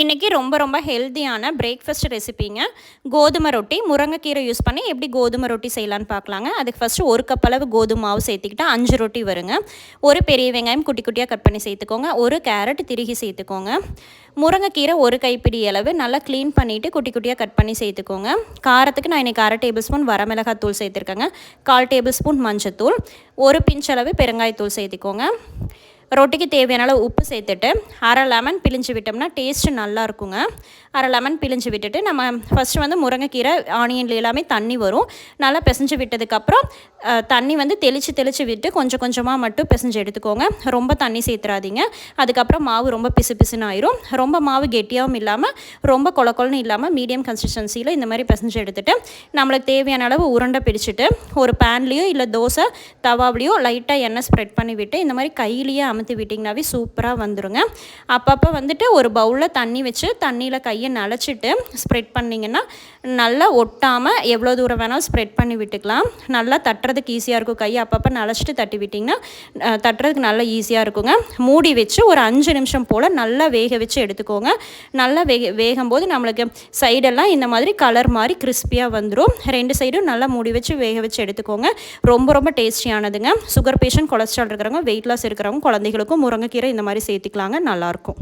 இன்றைக்கி ரொம்ப ரொம்ப ஹெல்த்தியான பிரேக்ஃபாஸ்ட் ரெசிபிங்க கோதுமை ரொட்டி முருங்கைக்கீரை யூஸ் பண்ணி எப்படி கோதுமை ரொட்டி செய்யலான்னு பார்க்கலாங்க அதுக்கு ஃபஸ்ட்டு ஒரு கப் அளவு கோதுமை மாவு சேர்த்துக்கிட்டு அஞ்சு ரொட்டி வருங்க. ஒரு பெரிய வெங்காயம் குட்டி குட்டியாக கட் பண்ணி சேர்த்துக்கோங்க. ஒரு கேரட் திருகி சேர்த்துக்கோங்க. முருங்கைக்கீரை ஒரு கைப்பிடி அளவு நல்லா க்ளீன் பண்ணிவிட்டு குட்டி குட்டியாக கட் பண்ணி சேர்த்துக்கோங்க. காரத்துக்கு நான் இன்றைக்கி அரை டேபிள் ஸ்பூன் வரமிளகாய் தூள் சேர்த்துருக்கேங்க. கால் டேபிள் ஸ்பூன் மஞ்சத்தூள். ஒரு பிஞ்ச் அளவு பெருங்காயத்தூள் சேர்த்துக்கோங்க. ரொட்டிக்கு தேவையான அளவு உப்பு சேர்த்துட்டு அரை லெமன் பிழிஞ்சு விட்டோம்னா டேஸ்ட்டு நல்லா இருக்குங்க அரை லெமன் பிழிஞ்சு விட்டுட்டு நம்ம ஃபஸ்ட்டு வந்து முருங்கைக்கீரை ஆனியன்ல எல்லாமே தண்ணி வரும். நல்லா பிசைஞ்சு விட்டதுக்கப்புறம் தண்ணி வந்து தெளித்து தெளித்து விட்டு கொஞ்சம் கொஞ்சமாக மட்டும் பிசைஞ்சு எடுத்துக்கோங்க. ரொம்ப தண்ணி சேர்த்துறாதீங்க. அதுக்கப்புறம் மாவு ரொம்ப பிசு பிசுன்னு ஆயிரும். ரொம்ப மாவு கெட்டியாகவும் இல்லாமல் ரொம்ப கொல கொலன்னு இல்லாமல் மீடியம் கன்சிஸ்டன்சியில் இந்த மாதிரி பிசைஞ்சு எடுத்துகிட்டு நம்மளுக்கு தேவையான அளவு உருண்டை பிடிச்சிட்டு ஒரு பேன்லேயோ இல்லை தோசை தவாவிலையோ லைட்டாக எண்ணெய் ஸ்ப்ரெட் பண்ணி விட்டு இந்த மாதிரி கையிலேயே அமுத்தி விட்டிங்கனாவே சூப்பராக வந்துடுங்க அப்பப்போ வந்துட்டு ஒரு பவுலில் தண்ணி வச்சு தண்ணியில் கையை நனைச்சிட்டு ஸ்ப்ரெட் பண்ணிங்கன்னா நல்லா ஒட்டாமல் எவ்வளோ தூரம் வேணாலும் ஸ்ப்ரெட் பண்ணி விட்டுக்கலாம். நல்லா தட்டுறதுக்கு ஈஸியாக இருக்கும். கையை அப்பப்போ நனைச்சிட்டு தட்டி விட்டிங்கன்னா தட்டுறதுக்கு நல்லா ஈஸியாக இருக்குங்க. மூடி வச்சு ஒரு அஞ்சு நிமிஷம் போல் நல்லா வேக வச்சு எடுத்துக்கோங்க. நல்லா வேக வேகும் போது நம்மளுக்கு சைடெல்லாம் இந்த மாதிரி கலர் மாதிரி கிறிஸ்பியாக வந்துடும் ரெண்டு சைடும் நல்லா மூடி வச்சு வேக வச்சு எடுத்துக்கோங்க. ரொம்ப ரொம்ப டேஸ்டியானதுங்க சுகர் பேஷண்ட் கொலஸ்ட்ரால் இருக்கிறவங்க வெயிட் லாஸ் இருக்கிறவங்க குழந்தைகளுக்கும் முருங்கைக்கீரை இந்த மாதிரி சேர்த்துக்கலாங்க. நல்லாயிருக்கும்.